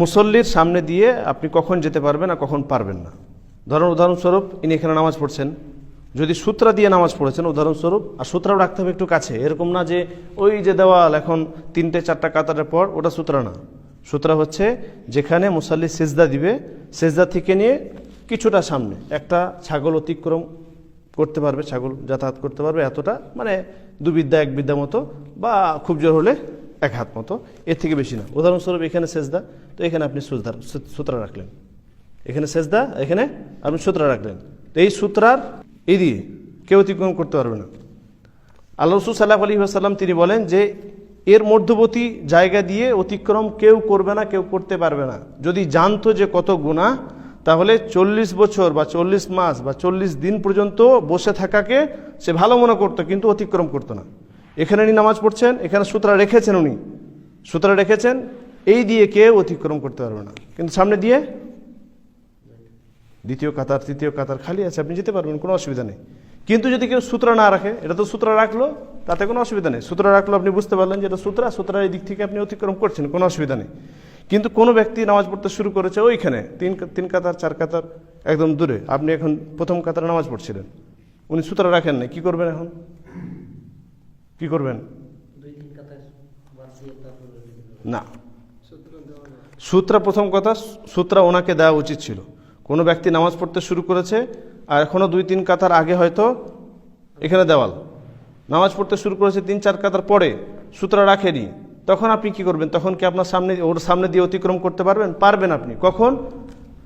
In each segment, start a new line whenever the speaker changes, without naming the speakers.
মুসল্লির সামনে দিয়ে আপনি কখন যেতে পারবেন আর কখন পারবেন না। ধরুন, উদাহরণস্বরূপ ইনি এখানে নামাজ পড়ছেন। যদি সূত্রা দিয়ে নামাজ পড়েছেন, উদাহরণস্বরূপ, আর সূত্রাও রাখতে হবে একটু কাছে। এরকম না যে ওই যে দেওয়াল এখন তিনটে, চারটা কাতারের পর ওটা সূত্রা না। সূত্রা হচ্ছে যেখানে মুসাল্লি সেজদা দিবে, সেজদা থেকে নিয়ে কিছুটা সামনে একটা ছাগল অতিক্রম করতে পারবে, ছাগল যাতায়াত করতে পারবে এতটা মানে দু বিদ্যা এক বিদ্যা মতো, বা খুব জোর হলে এক হাত মতো। এর থেকে বেশি না। উদাহরণস্বরূপ এখানে সেজদা, তো এখানে আপনি সুজদার সূত্রা রাখলেন। এখানে সেজদা, এখানে আপনি সূত্রা রাখলেন। তো এই সূত্রার এই দিয়ে কেউ অতিক্রম করতে পারবে না। আল্লাহ রসুল সাল্লাহ আলী আসাল্লাম তিনি বলেন যে, এর মধ্যবর্তী জায়গা দিয়ে অতিক্রম কেউ করবে না, কেউ করতে পারবে না। যদি জানতো যে কত গুণা তাহলে চল্লিশ বছর বা চল্লিশ মাস বা চল্লিশ দিন পর্যন্ত বসে থাকাকে সে ভালো মনে করতো, কিন্তু অতিক্রম করতো না। এখানে উনি নামাজ পড়ছেন, এখানে সূত্রা রেখেছেন উনি। সূত্রা রেখেছেন, এই দিয়ে কেউ অতিক্রম করতে পারবে না। কিন্তু সামনে দিয়ে দ্বিতীয় কাতার, তৃতীয় কাতার খালি আছে, আপনি যেতে পারবেন, কোনো অসুবিধা নেই। কিন্তু যদি কেউ সূত্র না রাখে, এটা তো সূত্র রাখল, তাতে কোনো অসুবিধা নেই। সূত্র রাখল, আপনি বুঝতে পারলেন যে এটা সূত্রা, সূত্রার এই দিক থেকে আপনি অতিক্রম করছেন, কোনো অসুবিধা নেই। কিন্তু কোনো ব্যক্তি নামাজ পড়তে শুরু করেছে ওইখানে, তিন তিন কাতার, চার কাতার, একদম দূরে। আপনি এখন প্রথম কাতারে নামাজ পড়ছিলেন। উনি সূত্র রাখেন না কী করবেন এখন? কি করবেন? না। সূত্রা প্রথম কথা, সূত্রা ওনাকে দেওয়া উচিত ছিল। কোনো ব্যক্তি নামাজ পড়তে শুরু করেছে আর এখনও দুই তিন কাতার আগে হয়তো এখানে দেওয়াল। নামাজ পড়তে শুরু করেছে তিন চার কাতার পরে, সূত্রা রাখেনি। তখন আপনি কি করবেন? তখন কি আপনার সামনে, ওর সামনে দিয়ে অতিক্রম করতে পারবেন? পারবেন আপনি। কখন?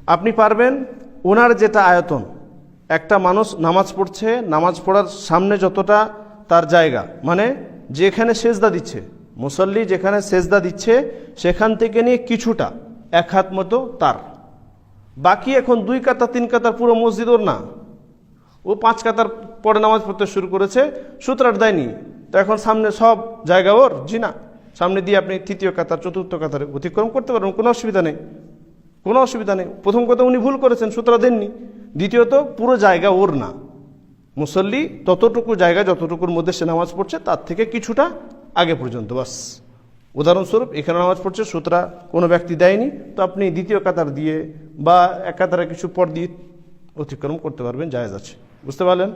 আপনি পারবেন ওনার যেটা আয়তন। একটা মানুষ নামাজ পড়ছে, নামাজ পড়ার সামনে যতটা তার জায়গা। মানে যেখানে সেজদা দিচ্ছে, মুসল্লি যেখানে সেজদা দিচ্ছে, সেখান থেকে নিয়ে কিছুটা, এক হাত মতো তার। বাকি এখন দুই কাতার তিন কাতার পুরো মসজিদ ওর না। ও পাঁচ কাতার পরে নামাজ পড়তে শুরু করেছে সুতরার দেয়নি তো এখন সামনে সব জায়গা ওর জি না সামনে দিয়ে আপনি তৃতীয় কাতার, চতুর্থ কাতারে অতিক্রম করতে পারবেন, কোনো অসুবিধা নেই। কোনো অসুবিধা নেই। প্রথম কথা উনি ভুল করেছেন সুতরা দেননি। দ্বিতীয়ত, পুরো জায়গা ওর না। মুসল্লি ততটুকু জায়গা, যতটুকুর মধ্যে সে নামাজ পড়ছে, তার থেকে কিছুটা আগে পর্যন্ত, বাস। উদাহরণস্বরূপ, এখানে নামাজ পড়ছে, সুতরা কোনো ব্যক্তি দেয়নি, তো আপনি দ্বিতীয় কাতার দিয়ে বা এক কাতারে কিছু পর দিয়ে অতিক্রম করতে পারবেন, জায়েজ আছে। বুঝতে পারলেন?